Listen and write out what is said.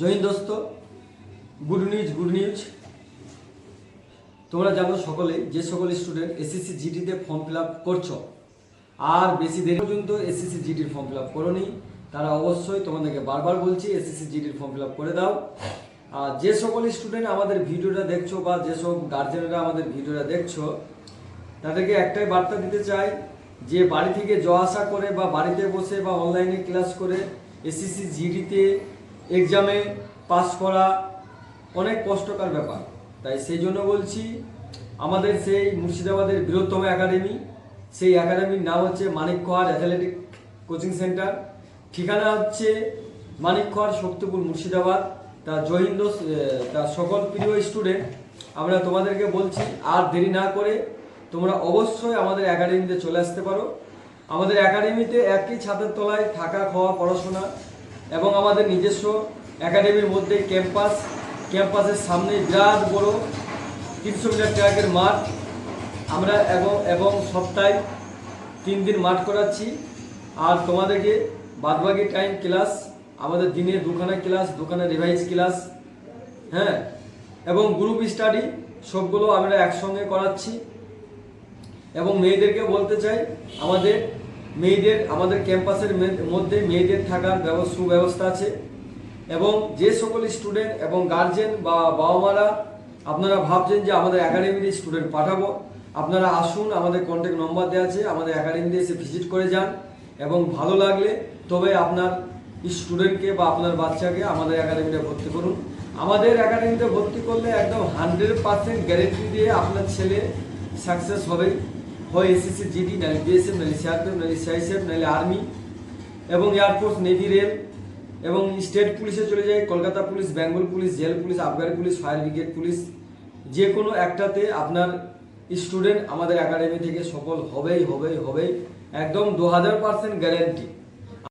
জয় দোস্ত good news good news তোমরা জানো সকলে, যে সকল স্টুডেন্ট এসএসসি জিডিতে ফর্ম ফিল আপ করছ, আর বেশি দেরি পর্যন্ত এসএসসি জিডির ফর্ম ফিল আপ করোনি, তারা অবশ্যই তোমাদেরকে বারবার বলছি এসএসসি জিডির ফর্ম ফিল আপ করে দাও। আর যে সকল স্টুডেন্ট আমাদের ভিডিওটা দেখছ বা যেসব গার্জেনরা আমাদের ভিডিওটা দেখছ, তাদেরকে একটাই বার্তা দিতে চাই, যে বাড়ি থেকে যাওয়া আসা করে বা বাড়িতে বসে বা অনলাইনে ক্লাস করে এসএসসি জিডিতে এক্সামে পাস করা অনেক কষ্টকর ব্যাপার। তাই সেই জন্য বলছি, আমাদের সেই মুর্শিদাবাদের বৃহত্তম একাডেমি সেই একাডেমির নাম হচ্ছে মানিকখোয়ার অ্যাথলেটিক কোচিং সেন্টার ঠিকানা হচ্ছে মানিকখোয়ার শক্তিপুর মুর্শিদাবাদ। তা জহিন্দ তার সকল প্রিয় স্টুডেন্ট আমরা তোমাদেরকে বলছি, আর দেরি না করে তোমরা অবশ্যই আমাদের একাডেমিতে চলে আসতে পারো। আমাদের একাডেমিতে একই ছাদের তলায় থাকা, খাওয়া, পড়াশোনা এবং আমাদের নিজস্ব একাডেমির মধ্যে ক্যাম্পাস, ক্যাম্পাসের সামনে বিরাট বড় তিনশো মিটার ট্র্যাকের মাঠ আমরা এবং এবং সপ্তাহে তিন দিন মাঠ করাচ্ছি। আর তোমাদেরকে বাদবাকি টাইম ক্লাস আমাদের দিনে দুখানা ক্লাস দুখানা রিভাইজ ক্লাস হ্যাঁ? এবং গ্রুপ স্টাডি সবগুলো আমরা একসঙ্গে করাচ্ছি। এবং মেয়েদেরকে বলতে চাই, আমাদের মেয়েদের, আমাদের ক্যাম্পাসের মধ্যে মেয়েদের থাকার ব্যব- সুব্যবস্থা আছে এবং যে সকল স্টুডেন্ট এবং গার্জেন বা বাবা মারা আপনারা ভাবছেন যে আমাদের একাডেমিতে স্টুডেন্ট পাঠাবো। আপনারা আসুন, আমাদের কন্ট্যাক্ট নম্বর দেওয়া আছে, আমাদের একাডেমিতে এসে ভিজিট করে যান এবং ভালো লাগলে তবে আপনার স্টুডেন্টকে বা আপনার বাচ্চাকে আমাদের একাডেমিতে ভর্তি করুন। আমাদের একাডেমিতে ভর্তি করলে একদম হান্ড্রেড পার্সেন্ট গ্যারেন্টি দিয়ে আপনার ছেলে সাকসেস হবেই হয় এসএসসি জিডি নাহলে বিএসএফ নাহলে সিআরপিএফ নাহলে সিআইসিএফ নাহলে আর্মি এবং এয়ারফোর্স নেভি রেল এবং স্টেট পুলিশে চলে যায় Kolkata police Bengal police jail police Afghan police fire brigade police যে কোনো একটাতে আপনার স্টুডেন্ট আমাদের একাডেমি থেকে সফল হবেই হবেই হবেই, একদম দু হাজার পার্সেন্ট গ্যারেন্টি